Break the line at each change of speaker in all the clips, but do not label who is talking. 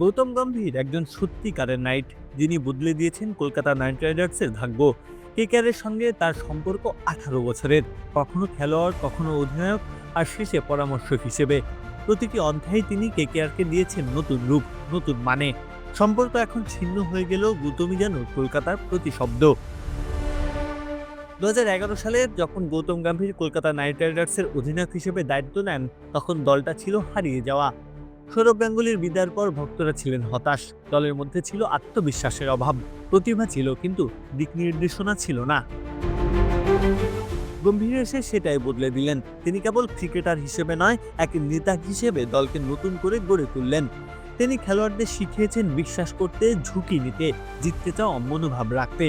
গৌতম গম্ভীর একজন সত্যিকারের নাইট, যিনি বদলে দিয়েছেন কলকাতা নাইট রাইডার্সের ভাগ্য। কেকেআরের সঙ্গে তার সম্পর্ক আঠারো বছরের, কখনো খেলোয়াড়, কখনো অধিনায়ক, আর শেষে পরামর্শক হিসেবে। প্রতিটি অধ্যায়ে তিনি কেকেআরকে দিয়েছেন নতুন রূপ, নতুন মানে। সম্পর্ক এখন ছিন্ন হয়ে গেলেও গৌতমই যেন কলকাতার প্রতি শব্দ দু সালে যখন গৌতম গম্ভীর কলকাতা নাইট রাইডার্সের অধিনায়ক হিসেবে দায়িত্ব নেন, তখন দলটা ছিল হারিয়ে যাওয়া। সৌরভ গাঙ্গুলির বিদায়ের পর ভক্তরা ছিলেন হতাশ। দলের মধ্যে ছিল আত্মবিশ্বাসের অভাব। প্রতিভা ছিল, কিন্তু দিক নির্দেশনা ছিল না। গম্ভীর এসে সেটাই বদলে দিলেন। তিনি কেবল ক্রিকেটার হিসেবে নয়, এক নেতা হিসেবে দলকে নতুন করে গড়ে তুললেন। তিনি খেলোয়াড়দের শিখিয়েছেন বিশ্বাস করতে, ঝুঁকি নিতে, জিততে চাও মনোভাব রাখতে।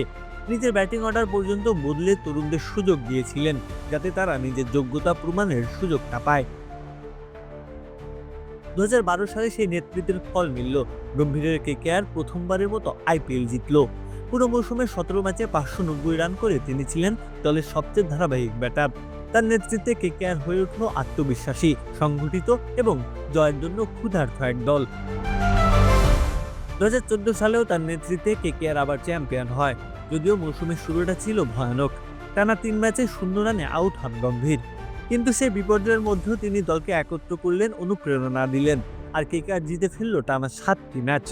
নিজের ব্যাটিং অর্ডার পর্যন্ত বদলে তরুণদের সুযোগ দিয়েছিলেন, যাতে তারা নিজের যোগ্যতা প্রমাণের সুযোগটা পায়। দু হাজার বারো সালে সেই নেতৃত্বের ফল মিলল। গম্ভীরের কেকেআর প্রথমবারের মতো আইপিএল জিতল। পুরো মৌসুমে সতেরো ম্যাচে পাঁচশো নব্বই রান করে তিনি ছিলেন দলের সবচেয়ে ধারাবাহিক ব্যাটার। তার নেতৃত্বে কেকেআর হয়ে উঠল আত্মবিশ্বাসী, সংগঠিত এবং জয়ের জন্য ক্ষুধার্থ এক দল। দু হাজার চোদ্দ সালেও তার নেতৃত্বে কেকেআর আবার চ্যাম্পিয়ন হয়, যদিও মৌসুমের শুরুটা ছিল ভয়ানক। টানা তিন ম্যাচে শূন্য রানে আউট হন গম্ভীর। কিন্তু সেই বিপর্যয়ের মধ্যেও তিনি দলকে একত্র করলেন, অনুপ্রেরণা দিলেন। আর কেকেআর জিতে ফেলল টানা সাতটি ম্যাচ।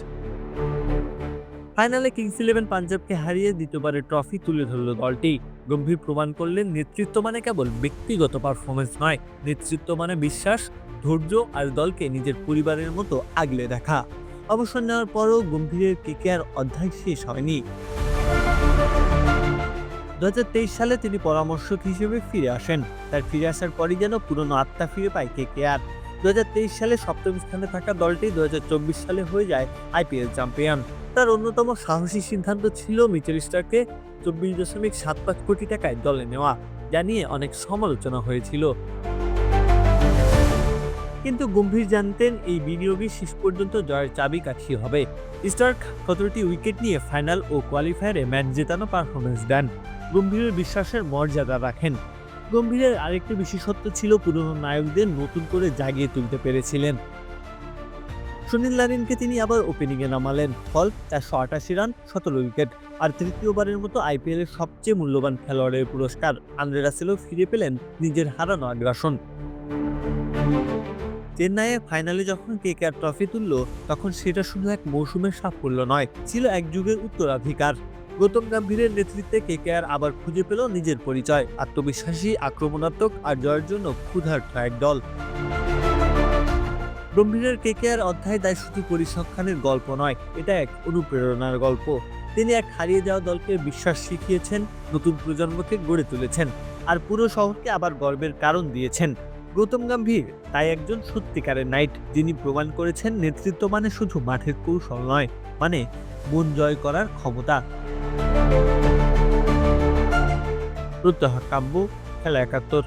ফাইনালে কিংস ইলেভেন পাঞ্জাবকে হারিয়ে দ্বিতীয়বারের ট্রফি তুলে ধরল দলটি। গম্ভীর প্রমাণ করলেন, নেতৃত্ব মানে কেবল ব্যক্তিগত পারফরমেন্স নয়, নেতৃত্ব মানে বিশ্বাস, ধৈর্য আর দলকে নিজের পরিবারের মতো আগলে দেখা। অবসর নেওয়ার পরও গম্ভীরের কেকেআর অধ্যায় শেষ হয়নি। দু হাজার তেইশ সালে তিনি পরামর্শক হিসেবে ফিরে আসেন। তার ফিরে আসার পরই যেন পুরনো আত্মা ফিরে পায় কে কে আর। দু সালে সপ্তম স্থানে থাকা দলটি দুই হাজার চব্বিশ সালে হয়ে যায় আইপিএল চ্যাম্পিয়ন। তার অন্যতম সাহসী সিদ্ধান্ত ছিল মিচেল স্টারকে চব্বিশ দশমিক সাত পাঁচ কোটি টাকায় দলে নেওয়া, যা নিয়ে অনেক সমালোচনা হয়েছিল। কিন্তু গম্ভীর জানতেন এই বিনিয়োগই শেষ পর্যন্ত জয়ের চাবি কাঠি হবে। স্টার্ক সতেরোটি উইকেট নিয়ে ফাইনাল ও কোয়ালিফায়ারে ম্যাচ জেতানো পারফরমেন্স দেন। গম্ভীরের বিশ্বাসের মর্যাদা রাখেন। গম্ভীরের আরেকটি বিশেষত্ব ছিল পুরনো নায়কদের নতুন করে জাগিয়ে তুলতে পেরেছিলেন। সুনীল লারিনকে তিনি আবার ওপেনিংয়ে নামালেন। ফল, চারশো আটাশি রান, সতেরো উইকেট। আর তৃতীয়বারের মতো আইপিএলের সবচেয়ে মূল্যবান খেলোয়াড়ের পুরস্কার আন্দ্রে রাসেলও ফিরে পেলেন নিজের হারানো আগ্রাসন। চেন্নাইয়ে ফাইনালে যখন কেকেআর ট্রফি তুলল, তখন সেটা শুধু এক মৌসুমের সাফল্য নয়, ছিল এক যুগের উত্তরাধিকার। গৌতম গম্ভীরের নেতৃত্বে কেকেআর আবার খুঁজে পেল নিজের পরিচয়, আত্মবিশ্বাসী, আক্রমণাত্মক আর জয়ের জন্য ক্ষুধার্ত এক দল। গম্ভীরের কেকেআর অধ্যায় দায় শুধু পরিসংখ্যানের গল্প নয়, এটা এক অনুপ্রেরণার গল্প। তিনি এক হারিয়ে যাওয়া দলকে বিশ্বাস শিখিয়েছেন, নতুন প্রজন্মকে গড়ে তুলেছেন, আর পুরো শহরকে আবার গর্বের কারণ দিয়েছেন। গৌতম গম্ভীর, তাই একজন সত্যিকারের নাইট, যিনি প্রমাণ করেছেন নেতৃত্ব মানে শুধু মাঠের কৌশল নয় মানে মন জয় করার ক্ষমতা। প্রত্যহ কাব্য খেলা একাত্তর।